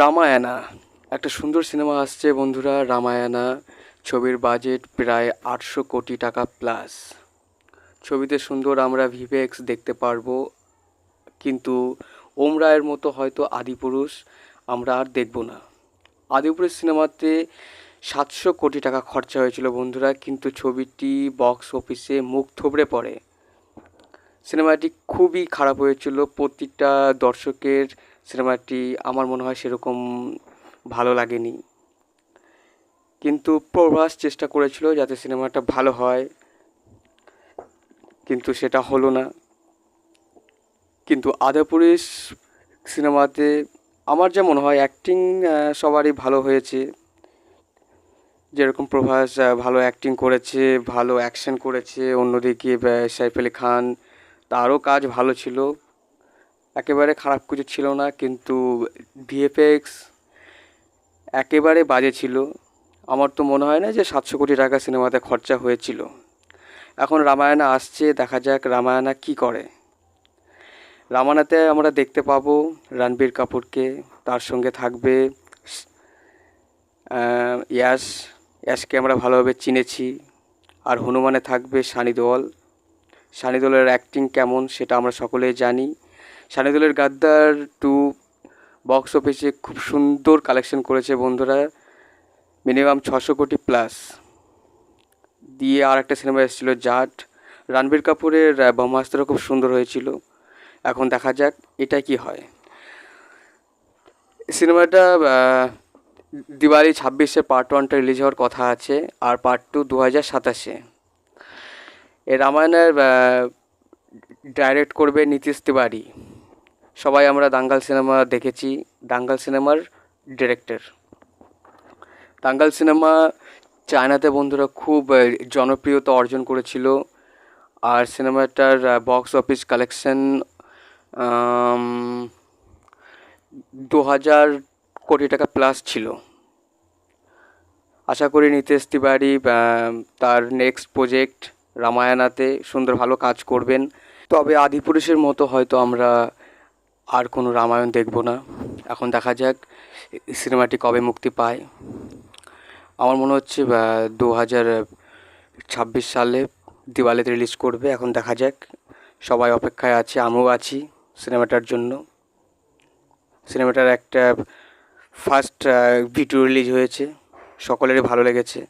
রামায়ণা একটা সুন্দর সিনেমা আসছে বন্ধুরা রামায়ণা ছবির বাজেট প্রায় আটশো কোটি টাকা প্লাস। ছবিতে সুন্দর আমরা ভিভেক্স দেখতে পারব, কিন্তু ওম রায়ের মতো হয়তো আদিপুরুষ আমরা আর দেখব না। আদিপুরুষ সিনেমাতে সাতশো কোটি টাকা খরচা হয়েছিল বন্ধুরা, কিন্তু ছবিটি বক্স অফিসে মুখ থুবড়ে পড়ে। সিনেমাটি খুবই খারাপ হয়েছিল, প্রতিটা দর্শকের সিনেমাটি আমার মনে হয় সেরকম ভালো লাগেনি। কিন্তু প্রভাস চেষ্টা করেছিল যাতে সিনেমাটা ভালো হয়, কিন্তু সেটা হলো না। কিন্তু আদাপুরিশ সিনেমাতে আমার যা মনে হয় অ্যাক্টিং সবারই ভালো হয়েছে। যেরকম প্রভাস ভালো অ্যাক্টিং করেছে, ভালো অ্যাকশন করেছে। অন্যদিকে সাইফ আলি খান, তারও কাজ ভালো ছিল। একেবারে খারাপ কিছু ছিল না কিন্তু ভিএফএক্স একেবারে বাজে ছিল। আমার তো মনে হয় না যে সাতশো কোটি টাকা সিনেমাতে খরচা হয়েছিল। এখন রামায়ণা আসছে দেখা যাক রামায়ণা কি করে। রামায়ণাতে আমরা দেখতে পাবো রণবীর কাপুরকে তার সঙ্গে থাকবে আহ, ইয়াশ ইয়াশকে আমরা ভালোভাবে চিনেছি। আর হনুমানে থাকবে সানি দেওয়াল। সানি দেওয়ালের অ্যাক্টিং কেমন সেটা আমরা সকলেই জানি। সানি দেওয়ালের গাদ্দার টু বক্স অফিসে খুব সুন্দর কালেকশন করেছে বন্ধুরা। মিনিমাম ছশো কোটি প্লাস দিয়ে আর একটা সিনেমা এসেছিল জাট। রণবীর কাপুরের ব্রহ্মাস্ত্র খুব সুন্দর হয়েছিল। এখন দেখা যাক এটা কি হয়। সিনেমাটা দিওয়ালি ছাব্বিশে পার্ট ওয়ানটা রিলিজ হওয়ার কথা আছে, আর পার্ট টু দু হাজার সাতাশে। এ রামায়ণের ডাইরেক্ট করবে নীতিশ তিওয়ারি। সবাই আমরা দাঙ্গাল সিনেমা দেখেছি, দাঙ্গাল সিনেমার ডিরেক্টর। দাঙ্গাল সিনেমা চায়নাতে বন্ধুরা খুব জনপ্রিয়তা অর্জন করেছিল। আর সিনেমাটার বক্স অফিস কালেকশন দু হাজার কোটি টাকা প্লাস ছিল। আশা করি নীতিশ তিওয়ারি তার নেক্সট প্রজেক্ট রামায়ণাতে সুন্দর ভালো কাজ করবেন। তবে আদিপুরুষের মতো হয়তো আমরা আর কোনো রামায়ণ দেখব না। এখন দেখা যাক সিনেমাটি কবে মুক্তি পায়। আমার মনে হচ্ছে দু হাজার ছাব্বিশ সালে দিওয়ালিতে রিলিজ করবে। এখন দেখা যাক, সবাই অপেক্ষায় আছে, আমিও আছি সিনেমাটার জন্য। সিনেমাটার একটা ফার্স্ট ভিডিও রিলিজ হয়েছে। সকলেরই ভালো লেগেছে।